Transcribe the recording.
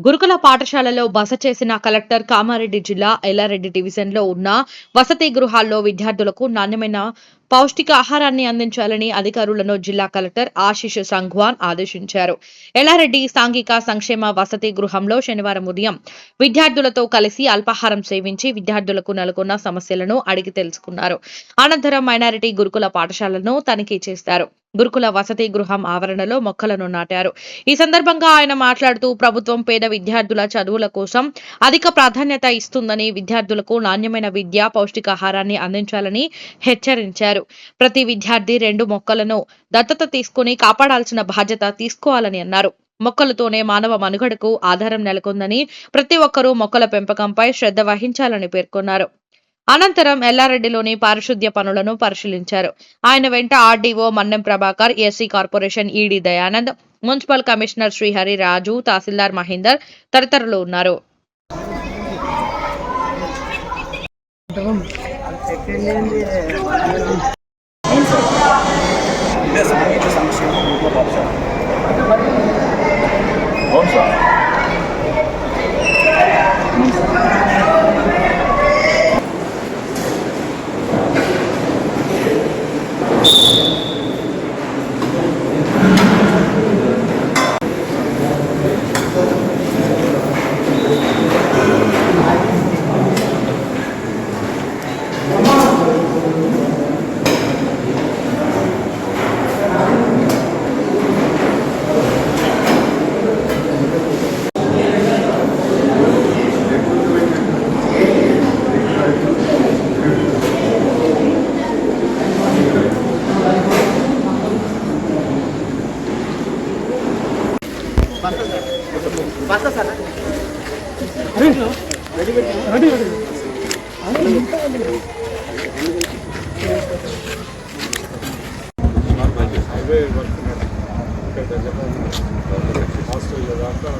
గురుకుల పాఠశాలలో బస చేసిన కలెక్టర్ కామారెడ్డి జిల్లా ఎల్లారెడ్డి డివిజన్లో ఉన్న వసతి గృహాల్లో విద్యార్థులకు నాణ్యమైన పౌష్టికాహారాన్ని అందించాలని అధికారులను జిల్లా కలెక్టర్ ఆశిష్ సంఘ్వాన్ ఆదేశించారు. ఎల్లారెడ్డి సాంఘిక సంక్షేమ వసతి గృహంలో శనివారం ఉదయం విద్యార్థులతో కలిసి అల్పాహారం సేవించి విద్యార్థులకు నెలకొన్న సమస్యలను అడిగి తెలుసుకున్నారు. అనంతరం మైనారిటీ గురుకుల పాఠశాలను తనిఖీ చేశారు. గురుకుల వసతి గృహం ఆవరణలో మొక్కలను నాటారు. ఈ సందర్భంగా ఆయన మాట్లాడుతూ ప్రభుత్వం పేద విద్యార్థుల చదువుల కోసం అధిక ప్రాధాన్యత ఇస్తుందని విద్యార్థులకు నాణ్యమైన విద్య పౌష్టికాహారాన్ని అందించాలని హెచ్చరించారు. ప్రతి విద్యార్థి రెండు మొక్కలను దత్తత తీసుకుని కాపాడాల్సిన బాధ్యత తీసుకోవాలని అన్నారు. మొక్కలతోనే మానవ మనుగడకు ఆధారం నెలకొందని ప్రతి ఒక్కరూ మొక్కల పెంపకంపై శ్రద్ధ వహించాలని పేర్కొన్నారు. అనంతరం ఎల్లారెడ్డిలోని పారిశుద్ధ్య పనులను పరిశీలించారు. ఆయన వెంట RDO Mannem Prabhakar SC corporation ED Dayanand municipal commissioner Srihari Raju తహసీల్దార్ మహేందర్ తదితరులు ఉన్నారు. ఇదే సాంఘిక సంక్షేమ గురుకుల పాఠశాల అవును సార్ హైవే వర్క్ ఇక్కడ దగ్గర హాస్టల్ దాకా